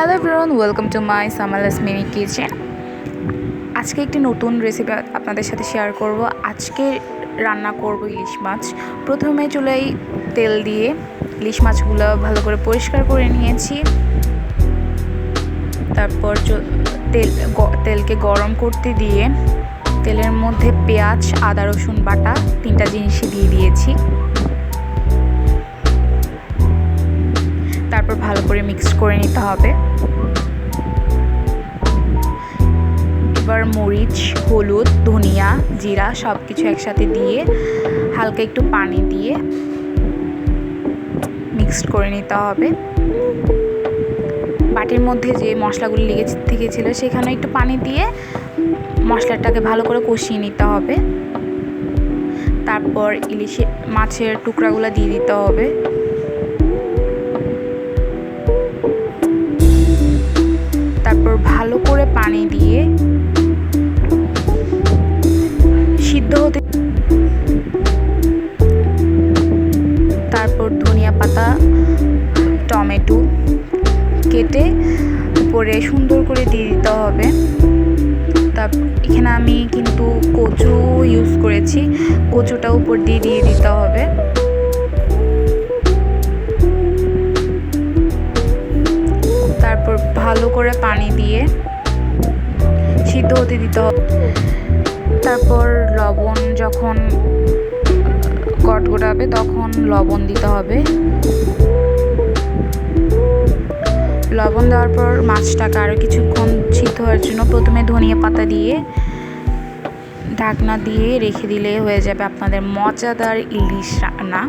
Hello everyone welcome to my সামালাস mini kitchen আজকে একটি নতুন রেসিপি আপনাদের সাথে শেয়ার করব। আজকে রান্না করব ইলিশ মাছ। প্রথমে চুলাই তেল দিয়ে ইলিশ মাছগুলো ভালো করে পরিষ্কার করে নিয়েছি। তারপর তেল তেলকে গরম করতে দিয়ে তেলের মধ্যে পেঁয়াজ, আদা, রসুন বাটা তিনটা জিনিসই দিয়ে দিয়েছি। করে মিক্স করে নিতে হবে। এবার মরিচ, হলুদ, ধনিয়া, জিরা সব কিছু একসাথে দিয়ে হালকা একটু পানি দিয়ে মিক্সড করে নিতে হবে। বাটির মধ্যে যে মশলাগুলো লেগে থেকেছিল সেখানে একটু পানি দিয়ে মশলাটাকে ভালো করে কষিয়ে নিতে হবে। তারপর ইলিশে মাছের টুকরাগুলো দিয়ে দিতে হবে। ভালো করে পানি দিয়ে সিদ্ধ হতে তারপর ধনিয়া পাতা, টমেটো কেটে উপরে সুন্দর করে দিয়ে দিতে হবে। তারপর এখানে আমি কিন্তু কচু ইউজ করেছি। কচুটা উপর দিয়ে দিয়ে দিতে হবে। ভালো করে পানি দিয়ে সিদ্ধ হতে দিতে হবে। তারপর লবণ যখন গটগটাবে তখন লবণ দিতে হবে। লবণ দেওয়ার পর মাছটাকে আরও কিছুক্ষণ সিদ্ধ হওয়ার জন্য প্রথমে ধনিয়া পাতা দিয়ে ঢাকনা দিয়ে রেখে দিলে হয়ে যাবে আপনাদের মজাদার ইলিশ রান্না।